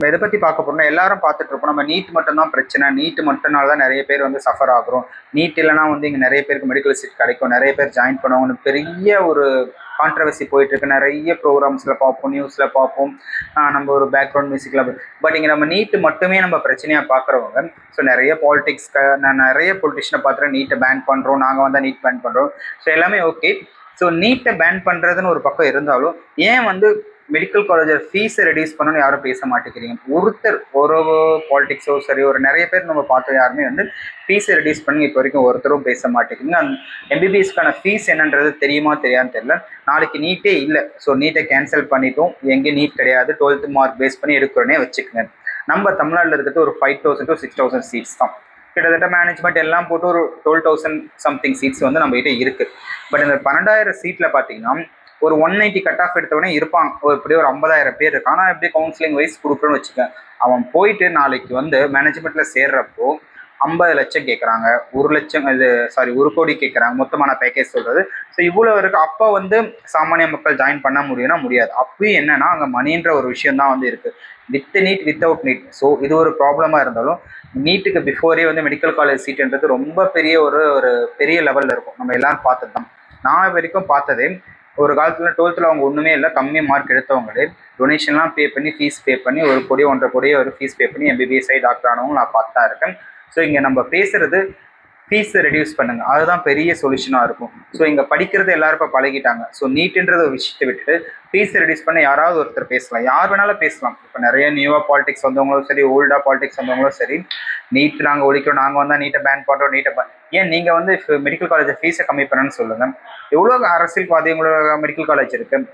நம்ம எதை பற்றி பார்க்க போறோம்னா எல்லாரும் பார்த்துட்டு இருப்போம். நம்ம நீட் மட்டும்தான் பிரச்சனை. நீட் மட்டும்னால தான் நிறைய பேர் வந்து சஃபர் ஆகுறோம் நீட் இல்லைனா வந்து இங்கே நிறைய பேருக்கு மெடிக்கல் சீட் கிடைக்கும். நிறைய பேர் ஜாயின் பண்ணுவாங்கன்னு பெரிய ஒரு கான்ட்ரவர்சி போயிட்டு இருக்கு நிறைய ப்ரோக்ராம்ஸில் பார்ப்போம் நியூஸில் பார்ப்போம். நம்ம ஒரு பேக்ரவுண்ட் மியூசிக்கில் பட் இங்கே நம்ம நீட்டு மட்டுமே நம்ம பிரச்சனையாக பார்க்குறவங்க. ஸோ நிறைய பாலிடிக்ஸ் நான் நிறைய பொலிட்டிஷனை பார்த்துட்டு நீட்டை பேன் பண்ணுறோம் நாங்கள் வந்தால் நீட் பேன் பண்ணுறோம் ஸோ எல்லாமே ஓகே ஸோ நீட்டை பேன் பண்ணுறதுன்னு ஒரு பக்கம் இருந்தாலும் ஏன் வந்து மெடிக்கல் காலேஜில் ஃபீஸை ரெடியூஸ் பண்ணணும்னு யாரும் பேச மாட்டேங்கிறீங்க. ஒருத்தர் ஒரு பாலிடிக்ஸோ சரி ஒரு நிறைய பேர் நம்ம பார்த்தோம் யாருமே வந்து ஃபீஸை ரெடியூஸ் பண்ணி இப்போ வரைக்கும் ஒருத்தரும் பேச மாட்டேங்கிறீங்க. அந்த எம்பிபிஎஸ்க்கான ஃபீஸ் என்னன்றது தெரியுமா தெரியாதுன்னு தெரியல. நாளைக்கு நீட்டே இல்லை. ஸோ நீட்டை கேன்சல் பண்ணிட்டோம். எங்கே நீட் கிடையாது. டுவெல்த் மார்க் பேஸ் பண்ணி எடுக்கிறோன்னே வச்சுக்கோங்க. நம்ம தமிழ்நாட்டில் இருக்கிறது ஒரு five thousand to six thousand seats தான். கிட்டத்தட்ட மேனேஜ்மெண்ட் எல்லாம் போட்டு ஒரு டுவெல் தௌசண்ட் சம்திங் சீட்ஸ் வந்து நம்மகிட்ட இருக்குது பட் இந்த பன்னெண்டாயிரம் சீட்டில் பார்த்தீங்கன்னா ஒரு ஒன் நைன்ட்டி கட் ஆஃப் எடுத்தவனே இருப்பான் ஒரு இப்படி ஒரு ஐம்பதாயிரம் பேர் இருக்கான் ஆனால் எப்படி கவுன்சிலிங் வைஸ் கொடுக்குறோன்னு வச்சுக்கேன் அவன் போயிட்டு நாளைக்கு வந்து மேனேஜ்மெண்ட்டில் சேர்றப்போ ஐம்பது லட்சம் கேட்குறாங்க ஒரு லட்சம் இது சாரி ஒரு கோடி கேட்குறாங்க மொத்தமான பேக்கேஜ் சொல்கிறது ஸோ இவ்வளோ இருக்குது அப்போ வந்து சாமானிய மக்கள் ஜாயின் பண்ண முடியும்னா முடியாது. அப்பயும் என்னன்னா அங்கே மணின்ற ஒரு விஷயம் தான் வந்து இருக்குது with NEET without NEET so இது ஒரு ப்ராப்ளமாக இருந்தாலும் நீட்டுக்கு பிஃபோரே வந்து மெடிக்கல் காலேஜ் சீட்டுன்றது ரொம்ப பெரிய ஒரு ஒரு பெரிய லெவலில் இருக்கும். நம்ம எல்லாரும் பார்த்தது தான் நான் வரைக்கும் பார்த்ததே ஒரு காலத்தில் டுவெல்த்தில் அவங்க ஒன்றுமே இல்லை கம்மி மார்க் எடுத்தவங்களே டொனேஷன்லாம் பே பண்ணி ஃபீஸ் பே பண்ணி ஒரு கோடி ஒன்றரை கோடியே ஒரு ஃபீஸ் பே பண்ணி எம்பிபிஎஸ்ஐ டாக்டர் ஆனவங்க நான் பார்த்தா இருக்கேன். ஸோ இங்கே நம்ம பேசுகிறது ஃபீஸை ரெடியூஸ் பண்ணுங்க. அதுதான் பெரிய சொல்யூஷனாக இருக்கும். ஸோ இங்கே படிக்கிறது எல்லாரும் இப்போ பழகிட்டாங்க. ஸோ நீட்டுன்றத ஒரு விஷயத்தை விட்டுட்டு ஃபீஸை ரெடியூஸ் பண்ண யாராவது ஒருத்தர் பேசலாம். யார் வேணாலும் பேசலாம். இப்போ நிறைய நியூவாக பாலிடிக்ஸ் வந்தவங்களும் சரி ஓல்டாக பாலிடிக்ஸ் வந்தவங்களும் சரி நீட் நாங்கள் ஒழிக்கிறோம் நாங்கள் வந்தால் நீட்டை பேன் பண்ணுறோம் நீட்டை பேன் ஏன் நீங்கள் வந்து மெடிக்கல் காலேஜ் ஃபீஸை கம்மி பண்ணணும்னு சொல்லுங்கள் எவ்வளோ அரசியல்வாதிகளோட மெடிக்கல் காலேஜ் இருக்குது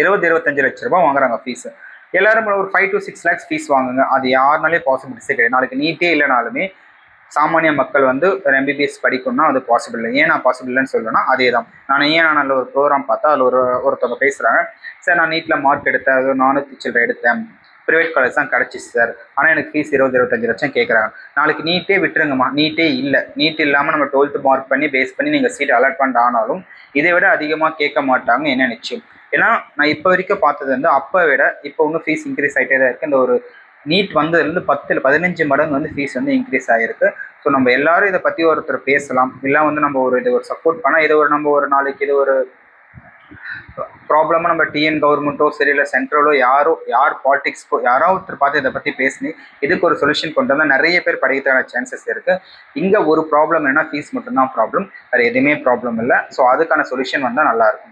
இருபது இருபத்தஞ்சு லட்ச ரூபா வாங்குறாங்க ஃபீஸு எல்லாரும் ஒரு five to six lakhs fees வாங்குங்க. அது யாருனாலே பாசிபிலிட்டிஸே கிடையாது நாளைக்கு நீட்டே இல்லைனாலுமே சாமானிய மக்கள் வந்து ஒரு எம்பிபிஎஸ் படிக்கணும்னா அது பாசிபிள் இல்லை ஏன் நான் பாசிபிள் இல்லைன்னு சொல்லணும்னா அதே தான் நான் ஏன் நான் நல்ல ஒரு ப்ரோக்ராம் பார்த்தா அதில் ஒரு ஒருத்தவங்க பேசுகிறாங்க சார் நான் நீட்டில் மார்க் எடுத்தேன் அது நானூற்றி சில்லரை எடுத்தேன். ப்ரைவேட் காலேஜ் தான் கிடச்சிச்சு சார். ஆனால் எனக்கு ஃபீஸ் இருபது இருபத்தஞ்சு லட்சம் கேட்குறாங்க நாளைக்கு நீட்டே விட்டுருங்கம்மா. நீட்டே இல்லை. நீட் இல்லாமல் நம்ம டுவெல்த்து மார்க் பண்ணி பேஸ் பண்ணி நீங்கள் சீட் அலாட்மெண்ட் ஆனாலும் இதை விட அதிகமாக கேட்க மாட்டாங்க என்ன நிச்சயம். ஏன்னா நான் இப்போ வரைக்கும் பார்த்தது வந்து அப்போ விட இப்போ இன்னும் ஃபீஸ் இன்க்ரீஸ் ஆகிட்டே தான் இருக்குது இந்த ஒரு நீட் வந்ததுலேருந்து பத்தில் பதினஞ்சு மடங்கு வந்து ஃபீஸ் வந்து இன்க்ரீஸ் ஆகிருக்கு ஸோ நம்ம எல்லாரும் இதை பற்றி ஒருத்தர் பேசலாம். இல்லை வந்து நம்ம ஒரு இது ஒரு சப்போர்ட் பண்ணால் இதை ஒரு நம்ம ஒரு நாளைக்கு இது ஒரு ப்ராப்ளமாக நம்ம டிஎன் கவர்மெண்ட்டோ சரி இல்லை சென்ட்ரலோ யாரோ யார் பாலிடிக்ஸ்க்கோ யாரோ ஒருத்தர் பார்த்து இதை பற்றி பேசினி இதுக்கு ஒரு சொல்யூஷன் கொண்டு வந்தால் நிறைய பேர் படிக்கிறதுக்கான சான்சஸ் இருக்குது இங்கே ஒரு ப்ராப்ளம் என்னன்னா ஃபீஸ் மட்டும்தான் ப்ராப்ளம் வேறு எதுவுமே ப்ராப்ளம் இல்லை. ஸோ அதுக்கான சொல்யூஷன் வந்தால் நல்லாயிருக்கும்